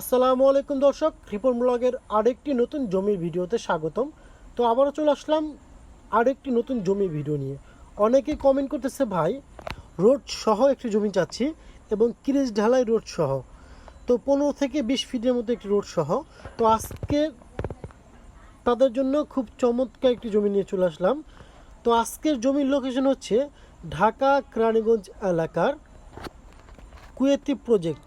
আসসালামু আলাইকুম দর্শক, রিপন ব্লগের আরেকটি নতুন জমির ভিডিওতে স্বাগতম। তো আবারও চলে আসলাম আরেকটি নতুন জমি ভিডিও নিয়ে। অনেকেই কমেন্ট করতেছে, ভাই, রোড সহ একটি জমি চাচ্ছি এবং কিরিজ ঢালাই রোড সহ। তো পনেরো থেকে বিশ ফিটের মতো একটি রোড সহ। তো আজকে তাদের জন্য খুব চমৎকার একটি জমি নিয়ে চলে আসলাম। তো আজকের জমির লোকেশন হচ্ছে ঢাকা কেরানীগঞ্জ এলাকার কুয়েতি প্রজেক্ট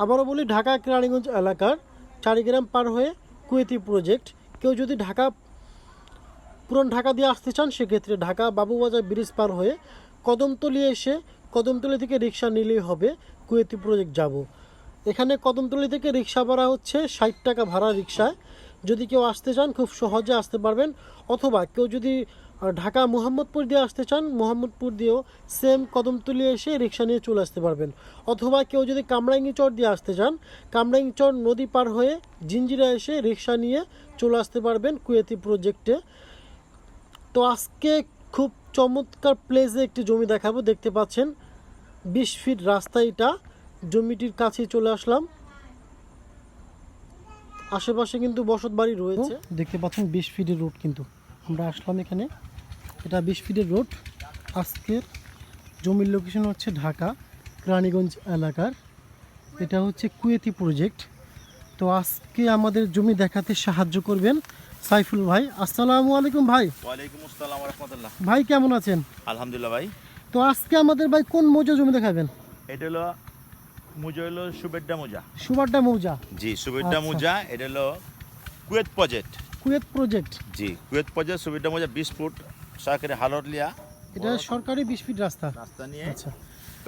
আবারও বলি, ঢাকা কেরানীগঞ্জ এলাকার চারিগ্রাম পার হয়ে কুয়েতি প্রজেক্ট কেউ যদি ঢাকা, পুরন ঢাকা দিয়ে আসতে চান, সেক্ষেত্রে ঢাকা বাবুবাজার ব্রিজ পার হয়ে কদমতলি এসে কদমতলি থেকে রিক্সা নিলেই হবে কুয়েতি প্রজেক্ট যাব। এখানে কদমতলি থেকে রিক্সা ভাড়া হচ্ছে ষাট টাকা ভাড়া রিক্সায়। যদি কেউ আসতে চান, খুব সহজে আসতে পারবেন। অথবা কেউ যদি ঢাকা মোহাম্মদপুর দিয়ে আসতে চান, মোহাম্মদপুর দিয়েও সেম কদমতলি এসে রিক্সা নিয়ে চলে আসতে পারবেন। অথবা কেউ যদি কামরাঙ্গি চর দিয়ে আসতে চান কামরাঙ্গি চর নদী পার হয়ে জিঞ্জিরা এসে রিক্সা নিয়ে চলে আসতে পারবেন কুয়েতি প্রজেক্টে তো আজকে খুব চমৎকার প্লেসে একটি জমি দেখাবো, দেখতে পাচ্ছেন। বিশ ফিট রাস্তা এটা, জমিটির কাছে চলে আসলাম। আশেপাশে কিন্তু বসত বাড়ি রয়েছে। দেখতে পাচ্ছেন বিশ ফিটের রোড কিন্তু। আমরা আসলাম এখানে। এটা বিশ ফিটের রোড। আজকের জমির লোকেশন হচ্ছে ঢাকা রানীগঞ্জ এলাকার। এটা হচ্ছে কুয়েতি প্রজেক্ট তো আজকে আমাদের জমি দেখাতে সাহায্য করবেন সাইফুল ভাই। আসসালামু আলাইকুম ভাই। ওয়ালাইকুম আসসালাম রহমতুল্লাহ। ভাই কেমন আছেন? আলহামদুলিল্লাহ ভাই। তো আজকে আমাদের ভাই কোন মৌজা জমি দেখাবেন? এটা হলো মুজা হলো সুবেড্ডা মুজা। সুবাড্ডা মৌজা। জি সুবেড্ডা আচ্ছা। মুজা এটা হলো কুয়েত প্রজেক্ট। Kuwait project. জি কুয়েত প্রজেক্ট সুবেড্ডা মুজা বিশ ফুট সরকারি হালর লিয়া। এটা সরকারি বিশ ফিট রাস্তা। রাস্তা নিয়ে আচ্ছা।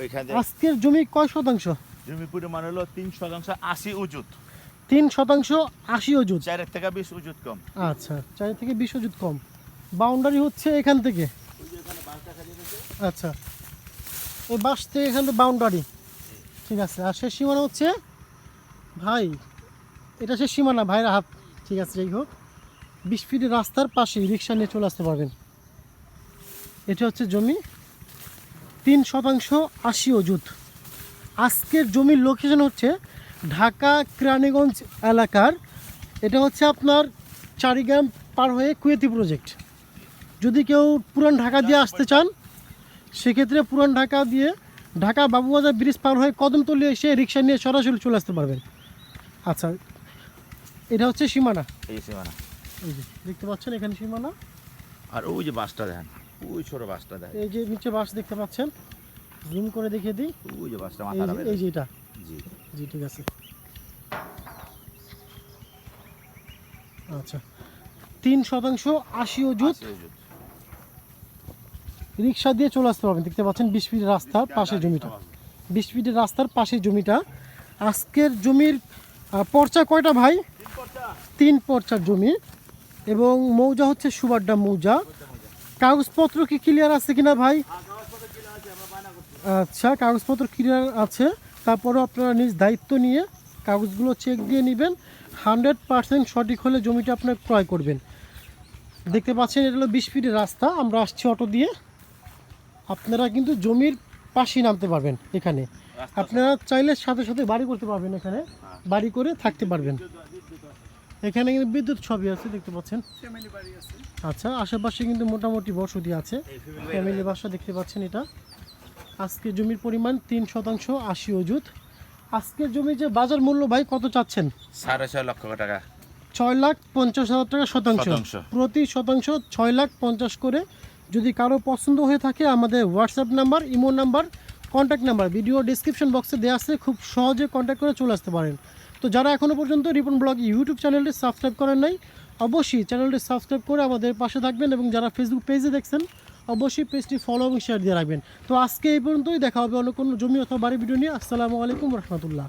ওইখানে আজকের জমি কয় শতাংশ? জমি পরিমাণ হলো তিন শতাংশ আশি উজুত। তিন শতাংশ আশি অজুত চারের থেকে বিশ উজুত কম। আচ্ছা চার থেকে বিশ অজুত কম। বাউন্ডারি হচ্ছে এখান থেকে? আচ্ছা। এই বাস থেকে এখান থেকে বাউন্ডারি। ঠিক আছে, আর শেষ সীমানা হচ্ছে, ভাই, এটা শেষ সীমানা ভাইয়ের হাত ঠিক আছে, যাই হোক। বিশ ফিটের রাস্তার পাশে রিক্সা নিয়ে চলে আসতে পারবেন। এটা হচ্ছে জমি তিন শতাংশ আশি অজুত আজকের জমির লোকেশন হচ্ছে ঢাকা কেরানীগঞ্জ এলাকার, এটা হচ্ছে আপনার চারিগ্রাম পার হয়ে কুয়েতি প্রজেক্ট যদি কেউ পুরান ঢাকা দিয়ে আসতে চান, সেক্ষেত্রে পুরান ঢাকা দিয়ে ঢাকা বাবুবাজার ব্রিজ পার হয়ে কদমতলি এসে রিক্সা নিয়ে সরাসরি চলে আসতে পারবেন। আচ্ছা এটা হচ্ছে সীমানা। এই সীমানা। এই যে দেখতে পাচ্ছেন এখানে সীমানা? আর ওই যে বাসটা দেখেন ওই ছোট বাসটা দেখেন। এই যে নিচে বাস দেখতে পাচ্ছেন জুম করে দেখিয়ে দিই। ওই যে বাসটা মাথা এই যে এটা। জি। জি ঠিক আছে। আচ্ছা তিন শতাংশ আশি অজুত 80 উজুত। রিক্সা দিয়ে চলে আসতে পারবেন। দেখতে পাচ্ছেন বিশ ফিটের রাস্তার পাশে জমিটা। বিশ ফিটের রাস্তার পাশে জমিটা। আজকের জমির পর্চা কয়টা ভাই? তিন পর্চার জমি। এবং মৌজা হচ্ছে সুবাড্ডা মৌজা। কাগজপত্র কি ক্লিয়ার আছে কিনা ভাই? আচ্ছা কাগজপত্র ক্লিয়ার আছে। তারপরেও আপনারা নিজ দায়িত্ব নিয়ে কাগজগুলো চেক দিয়ে নেবেন। হান্ড্রেড পার্সেন্ট সঠিক হলে জমিটা আপনার ক্রয় করবেন। দেখতে পাচ্ছেন এটা হলো বিশ ফিটের রাস্তা। আমরা আসছি অটো দিয়ে। আপনারা কিন্তু জমির পাশেই নামতে পারবেন এখানে। আপনারা চাইলে সাথে সাথে বাড়ি করতে পারবেন এখানে। বাড়ি করে থাকতে পারবেন। এখানে কিন্তু বিদ্যুৎ সবই আছে দেখতে পাচ্ছেন। আচ্ছা আশেপাশে কিন্তু মোটামুটি বসতি আছে। ফ্যামিলি বাসা দেখতে পাচ্ছেন এটা। আজকে জমির পরিমাণ তিন শতাংশ আশি অজুত আজকের জমির যে বাজার মূল্য ভাই কত চাচ্ছেন? সাড়ে ছয় লক্ষ টাকা। ছয় লাখ পঞ্চাশ হাজার টাকা শতাংশ। শতাংশ। প্রতি শতাংশ ছয় লাখ পঞ্চাশ করে যদি কারও পছন্দ হয়ে থাকে আমাদের WhatsApp number, imo number contact number video description বক্সে দেওয়া আছে, খুব সহজে কন্ট্যাক্ট করে চলে আসতে পারেন। তো যারা এখনও পর্যন্ত রিপন ব্লগ ইউটিউব চ্যানেলটি সাবস্ক্রাইব করেন নাই, অবশ্যই চ্যানেলটি সাবস্ক্রাইব করে আমাদের পাশে থাকবেন এবং যারা ফেসবুক পেজে দেখছেন, অবশ্যই পেজটি ফলো এবং শেয়ার দিয়ে রাখবেন। তো আজকে এই পর্যন্তই, দেখা হবে অন্য কোনো জমি অথবা বাড়ি ভিডিও নিয়ে। আসসালামু আলাইকুম রহমতুল্লাহ।